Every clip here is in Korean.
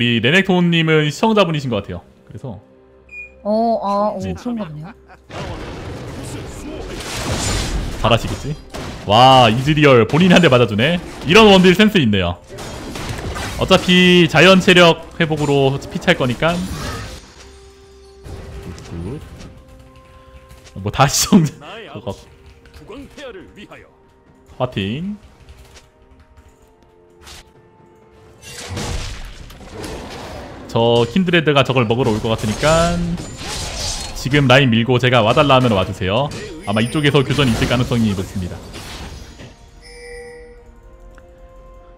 우리 레넥톤님은 시청자분이신 것 같아요. 그래서 어, 아, 오, 네. 그런가 보네요. 잘하시겠지? 와 이즈리얼 본인이 한 대 맞아주네. 이런 원딜 센스 있네요. 어차피 자연 체력 회복으로 피치할 거니까. 굿. 뭐 다시 정 나의 그거 아버지 국왕폐하를 위하여 파팅. 저 킨드레드가 저걸 먹으러 올 것 같으니까 지금 라인 밀고 제가 와달라 하면 와주세요. 아마 이쪽에서 교전이 있을 가능성이 높습니다.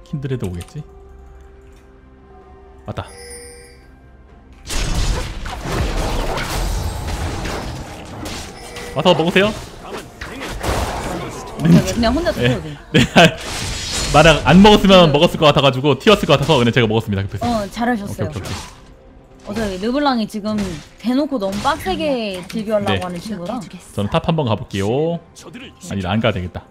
킨드레드 오겠지? 왔다. 와서 먹으세요. 그냥 혼자 드셔도 돼. 네. 만약 안 먹었으면 먹었을 것 같아가지고 튀었을 것 같아서 그냥 제가 먹었습니다. 급해서. 어, 잘하셨어요. 오케이 오케이. 어차피 르블랑이 지금 대놓고 너무 빡세게 딜교하려고 네. 하는 친구라. 저는 탑 한번 가볼게요. 저들을 아니 안 가야 되겠다.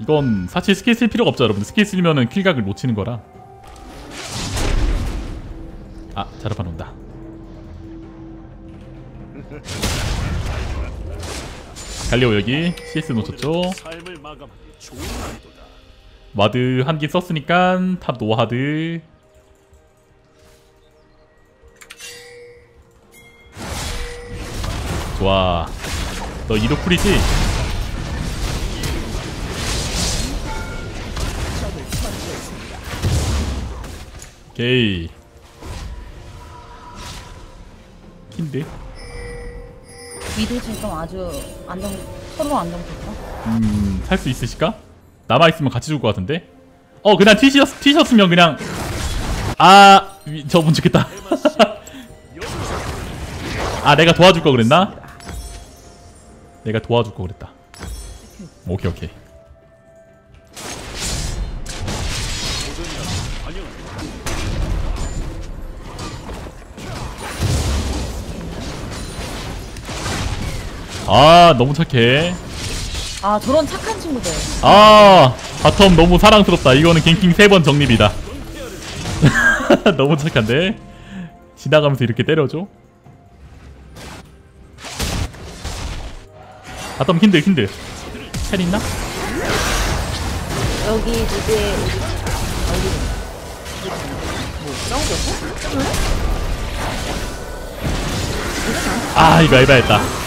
이건 사실 스킬 쓸 필요가 없죠 여러분. 스킬 쓰면은 킬각을 놓치는 거라. 아 자르반 온다. 갈리오 여기. CS 놓쳤죠. 와드 한 개 썼으니까 탑 노하드. 좋아. 너 이도 쿨이지? 오케이. 킨드 미드 지금 아주 안정, 서로 안정 좋다. 음, 살 수 있으실까? 남아 있으면 같이 줄것 같은데? 어, 그냥 티셔츠, 티셔츠면 그냥. 아, 위- 저분 죽겠다. 아, 내가 도와줄 거 그랬나? 내가 도와줄 거 그랬다. 오케이, 오케이. 아, 너무 착해. 아, 저런 착한 친구들. 아 바텀 너무 사랑스럽다 이거는 갱킹 세번 정립이다 너무 착한데 지나가면서 이렇게 때려줘 바텀 힌드 힌드 텔 있나? 여기 우리 어디 뭐 싸우겠어? 아 이거 에바했다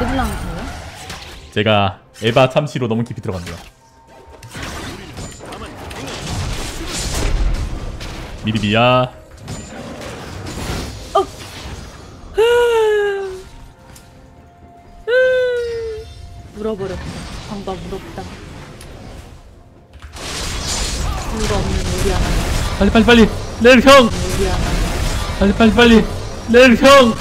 르블랑 저요? 제가 에바 참시로 너무 깊이 들어갔네요 미리비야 물어버렸다. 방방 물었다. 이유가 없는 우리 하나. 빨리 빨리 빨리 렐 형 우리 하나. 빨리 빨리 빨리 렐 형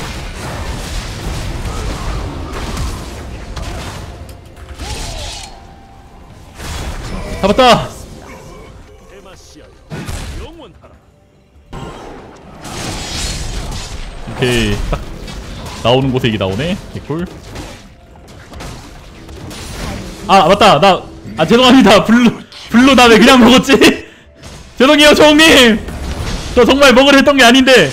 잡았다. 오케이. 딱 나오는 곳에 이게 나오네. 개꿀. 아 맞다. 나 아 죄송합니다. 블루 블루 나 왜 그냥 먹었지? 죄송해요 조홍님. 저 정말 먹으려 했던 게 아닌데.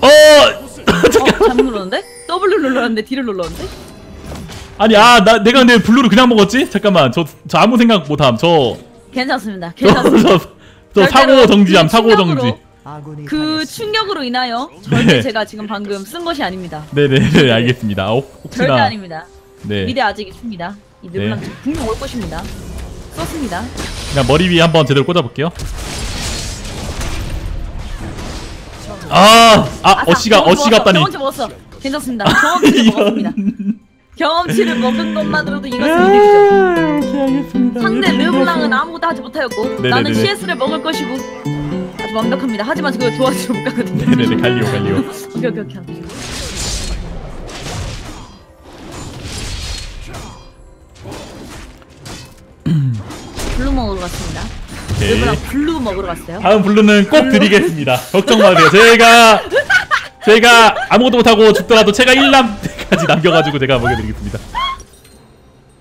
어! 어, 잘못 눌렀는데? W 눌렀는데? D를 눌렀는데? 아니 아 나 내가 근데 블루를 그냥 먹었지 잠깐만 저 저 아무 생각 못함 저 괜찮습니다. 저, 괜찮습니다. 저, 저 사고 절대로 정지함 그 사고 정지 그 충격으로 인하여 절대 네. 제가 지금 방금 쓴 것이 아닙니다. 네네네 알겠습니다 어, 절대 혹시나 아닙니다. 네 미래 아직 있습니다. 이 르블랑 네. 분명 올 것입니다. 썼습니다. 그냥 머리 위에 한번 제대로 꽂아볼게요 아, 아, 어시가, 경험치 어시가 먹었어, 없다니. 경험치 먹었어. 괜찮습니다. 경험치를 먹었습니다. 경험치를 먹은 것만으로도 이것은 이득이죠. 오케이, 알겠습니다. 상대 르블랑은 아무것도 하지 못하였고 네네네네. 나는 CS를 먹을 것이고 아주 완벽합니다. 하지만 그걸 도와주러 못 가거든요. 네네네, 갈리오, 갈리오. 오케이 오케이 오케이. 블루 먹으러 갔습니다. 오케이. 르블랑 블루 먹으러 갔어요. 다음 블루는 꼭 드리겠습니다. 걱정 마세요. 제가 제가 아무것도 못하고 죽더라도 제가 1남 까지 남겨가지고 제가 먹여드리겠습니다.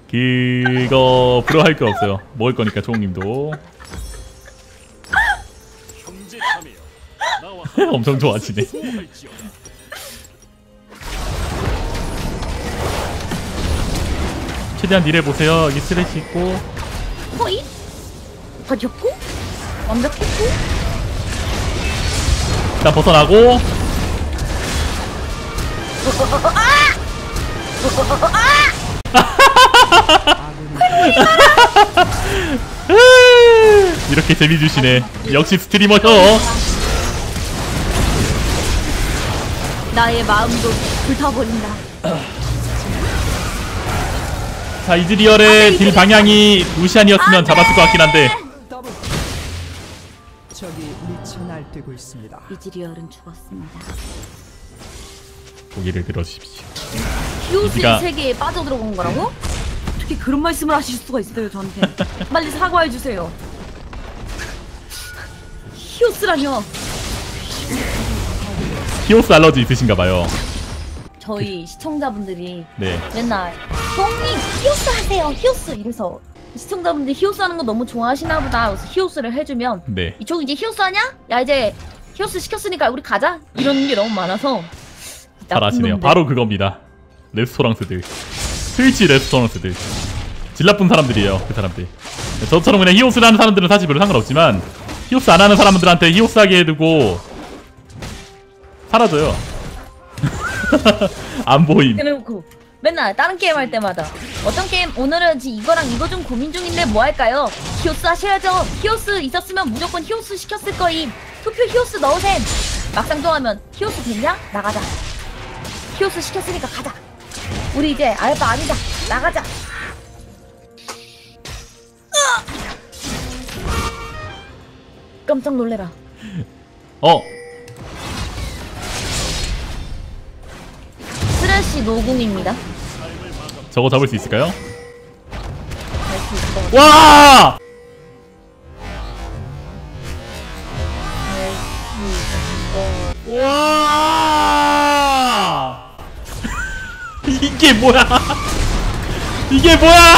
그거 불어할 거 없어요. 먹을 거니까 나와 엄청 소할지어다 최대한 딜해 보세요. 여기 스트레치 있고. 허이? 가졌고? 완벽했고? 일단 벗어나고 이렇게 재미 주시네 역시 스트리머셔 나의 마음도 불타버린다. 자 이즈리얼의 딜 방향이 루시안이었으면 잡았을 것 같긴 한데 적이 미쳐 날뛰고 있습니다. 이즈리얼은 죽었습니다. 고개를 들어주십시오. 히오스의 이지가- 세계에 빠져들어간 거라고? 어떻게 그런 말씀을 하실 수가 있어요 저한테? 빨리 사과해 주세요. 히오스라뇨. 히오스 알러지 있으신가 봐요. 저희 시청자분들이 네. 맨날 형님 히오스 하세요 히오스! 이래서 시청자분들이 히오스 하는 거 너무 좋아하시나 보다. 그래서 히오스를 해주면 네. 이쪽 이제 히오스 하냐? 야 이제 히오스 시켰으니까 우리 가자! 이런 게 너무 많아서 잘 아시네요. 놈들. 바로 그겁니다. 레스토랑스들. 트위치 레스토랑스들. 질 나쁜 사람들이에요. 그 사람들. 저처럼 그냥 히오스를 하는 사람들은 사실 별로 상관없지만 히오스 안 하는 사람들한테 히오스 하게 해두고 사라져요. 안 보임. 그래놓고 맨날 다른 게임 할 때마다 어떤 게임 오늘은 이거랑 이거 좀 고민 중인데 뭐 할까요? 히오스 하셔야죠. 히오스 있었으면 무조건 히오스 시켰을 거임. 투표 히오스 넣으셈. 막상 통하면 히오스 됐냐? 나가자. 히오스 시켰으니까 가자. 우리 이제 알바 아니다. 나가자. 깜짝 놀래라. 어, 스레시 노궁입니다. 저거 잡을 수 있을까요? 와! 와! 이게 뭐야? 이게 뭐야?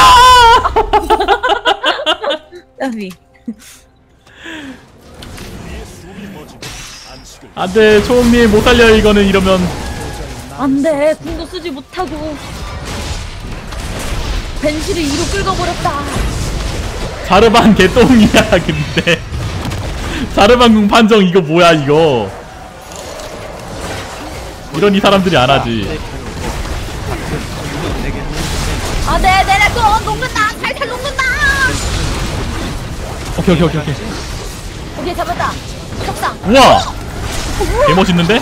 안돼, 초홍님 못 살려 이거는 이러면. 안돼 궁도 쓰지 못하고. 벤시를 이로 끌어버렸다. 자르반 개똥이야 근데. 자르반 궁 판정 이거 뭐야 이거? 이런 이 사람들이 안 하지 녹는다. 살살 녹는다. 오케이 오케이 오케이 오케이. 오케이 잡았다. 석상. 우와! 개 멋있는데?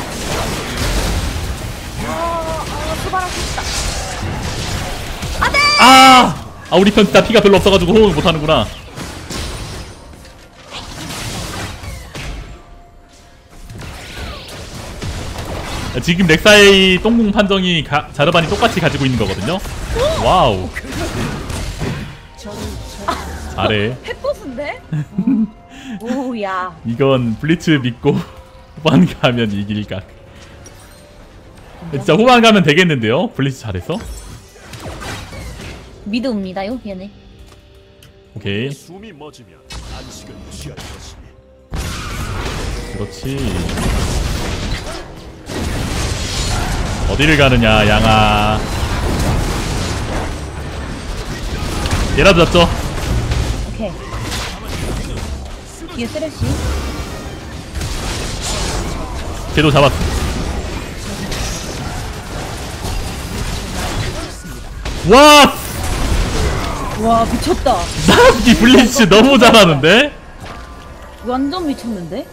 아 안돼! 아, 아 우리 편 진짜 피가 별로 없어가지고 호응을 못하는구나. 지금 렉사의 똥궁 판정이 가, 자르반이 똑같이 가지고 있는 거거든요. 와우 잘해 핵보스인데? 오야. 이건 블리츠 믿고 후반 가면 이길 각. 진짜 후반 가면 되겠는데요? 블리츠 잘했어? 미드 옵니다요 얘네. 오케이. 숨이 멎으면 안식을 취할 것이니. 그렇지. 어디를 가느냐 양아. 얘라도 잡죠 뒤에 쓰레쉬 걔도 잡았어 와! 와 미쳤다 이 블리츠 너무 잘하는데? 완전 미쳤는데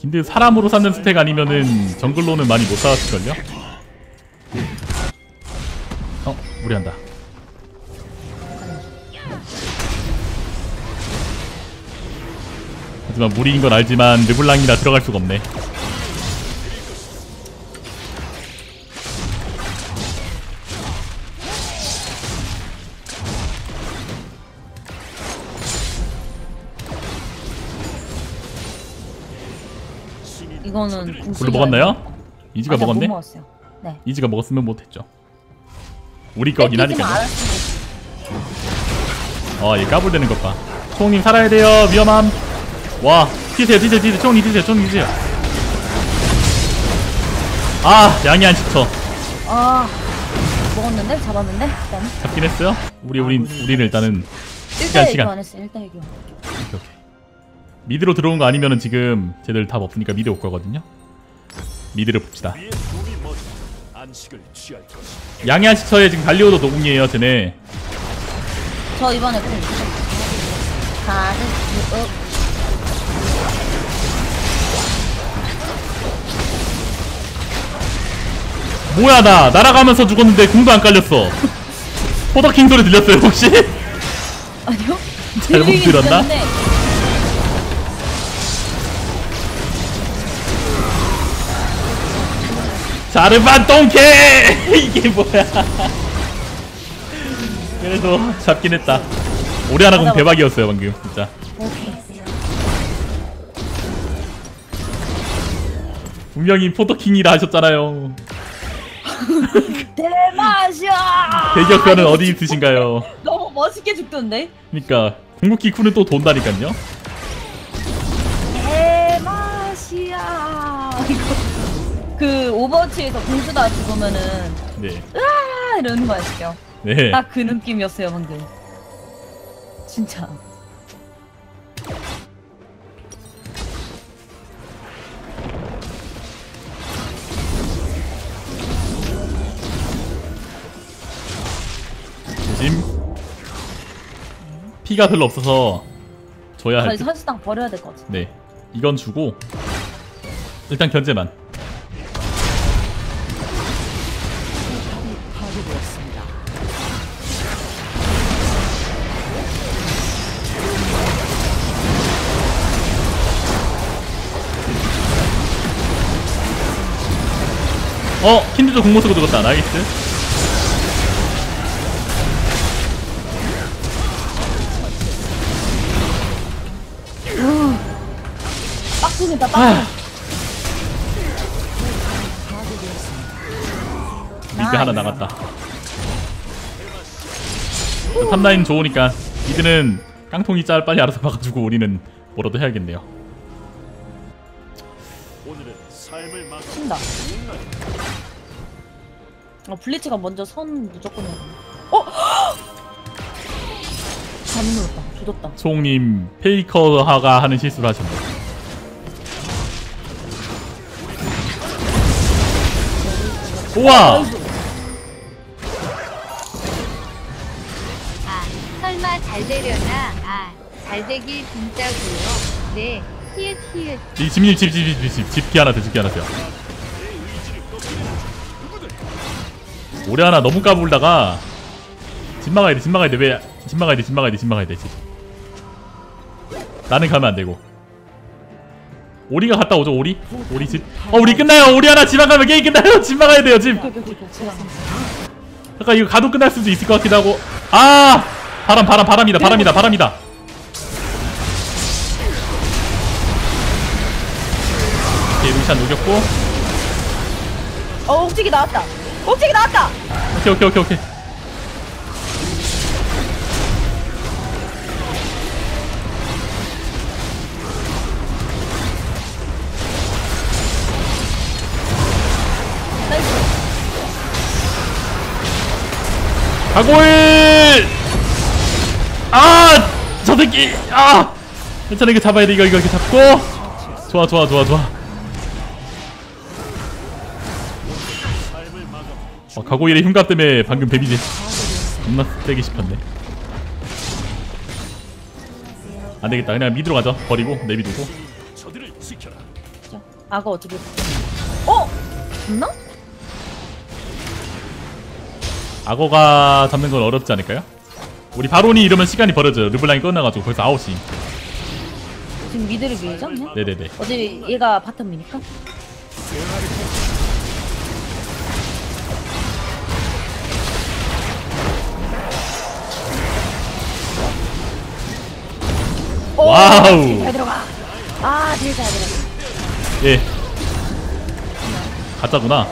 근데 사람으로 사는 스택 아니면은 정글로는 많이 못 살았을걸요? 어? 무리한다 하지만 무리인 건 알지만 르블랑이라 들어갈 수가 없네 이거는 블루 먹었나요? 이지가 아직 먹었네? 못 먹었어요. 네. 이지가 먹었으면 못했죠 우리 거긴 뺏기지만 하니까요 않았으면 어, 얘 까불대는 것 봐. 총님 살아야 돼요. 위험함. 와, 튀세요, 튀세요, 튀세요. 총님 튀세요, 총님 튀세요. 아, 양이 안 씹혀. 아 먹었는데 잡았는데 일단 잡긴 했어요. 우리, 우리, 우리는 일단은 1대1 시간. 1대 1 교환. 오케이, 오케이. 미드로 들어온 거 아니면은 지금 쟤들 답 없으니까 미드 올 거거든요. 미드를 봅시다. 양이 안 씹혀에 지금 갈리오도 노궁이에요, 쟤네. 저 이번에 좀 가는 어, 뭐야, 나. 날아가면서 죽었는데 궁도 안 깔렸어. 포더킹 소리 들렸어요, 혹시? 아니요? 잘못 들었나? 자르반 똥개! 이게 뭐야? 그래도 잡긴 했다. 오리아나 공 대박이었어요 방금 진짜. 오케이 분명히 포토킹이라 하셨잖아요. 대마시아 대격변은 어디 있으신가요? 너무 멋있게 죽던데? 그러니까 궁극기 쿠는 또 돈다니까요. 대마시아 이거. 그 오버워치에서 공주다 죽으면은 네, 아! 이러는 거 아시죠? 네. 딱 그 느낌이었어요 방금. 진짜 조심. 피가 별로 없어서 줘야 할 저희 듯. 선수당 버려야 될 것 같아 네, 이건 주고 일단 견제만. 어, 킨드도 공모 쓰고 죽었다. 나이스. 아. 미드 하나 나갔다. 저 탑라인 좋으니까 미드는 깡통이 짤 빨리 알아서 봐가지고 우리는 뭐라도 해야겠네요. 오늘은 삶을 막 친다 어 블리츠가 먼저 선 무조건 해야 돼 어? 잘못 눌렀다 조졌다 소홍님 페이커하가 하는 실수를 하셨네. 우와! 아, 설마 잘 되려나? 아, 잘 되길 진짜고요. 네, 히읗 히읗. 이 집님 집집집집 집기 하나 더 집기 하나 더. 오래 하나 너무 까불다가 집 막아야 돼, 집 막아야 돼. 왜? 집 막아야 돼, 집 막아야 돼, 집 막아야 돼, 집. 나는 가면 안 되고. 오리가 갔다 오죠, 오리? 오리 집. 어, 우리 끝나요. 오리 하나 집안 가면 게임 끝나요. 집 막아야 돼요, 집. 잠깐 이거 가도 끝날 수도 있을 것 같기도 하고. 아! 바람, 바람, 바람이다, 바람이다, 바람이다. 오케이, 루시안 녹였고. 어 옥직이 나왔다 옥직이 나왔다 오케이, 오케이, 오케이, 오케이. 가고일! 아! 저 새끼! 아! 괜찮아, 이거 잡아야 돼, 이거, 이거, 이렇게 잡고. 좋아, 좋아, 좋아, 좋아. 어, 가고일의 흉가 때문에 방금 데미지 겁나 세게 싶었네. 안 되겠다. 그냥 미드로 가자. 버리고, 내비두고. 악어 어떻게 어? 죽나? 악어가 잡는 건 어렵지 않을까요? 우리 바론이 이러면 시간이 벌어져요. 르블랑이 끝나가지고 벌써 9시. 지금 미드를 밀죠 그냥? 네네네. 어차피 얘가 바텀이니까 오, 와우. 딜잘 들어가 아딜잘 들어가 예. 가짜구나.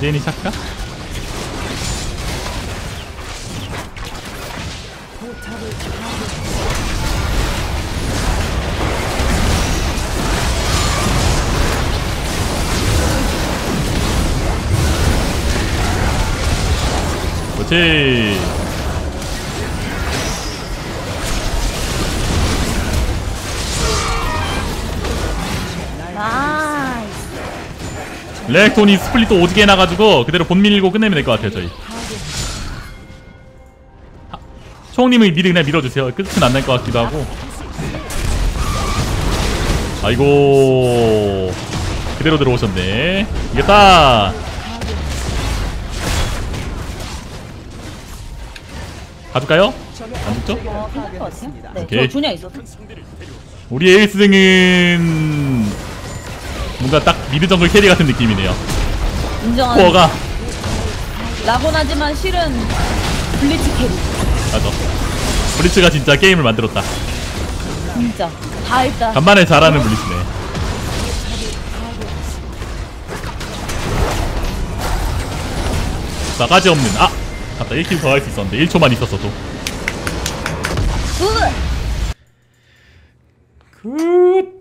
안데니 샷가? 그렇지. 레렉톤이 스플릿도 오지게 해놔가지고 그대로 본 밀고 끝내면 될 것 같아요 저희. 아, 초홍님이 미리 그냥 밀어주세요. 끝은 안 날 것 같기도 하고. 아이고. 그대로 들어오셨네. 이겼다! 가줄까요? 안 죽죠? 어, 오케이. 우리 에이스생은 뭔가 딱 미드 정글 캐리 같은 느낌이네요 인정하는. 코어가 라곤 하지만 실은 블리츠 캐리. 맞아 브리츠가 진짜 게임을 만들었다 진짜. 다 했다. 간만에 잘하는 블리츠네 나가지 없는 아! 맞다 1킬 더 할 수 있었는데 1초만 있었어도 굿! 굿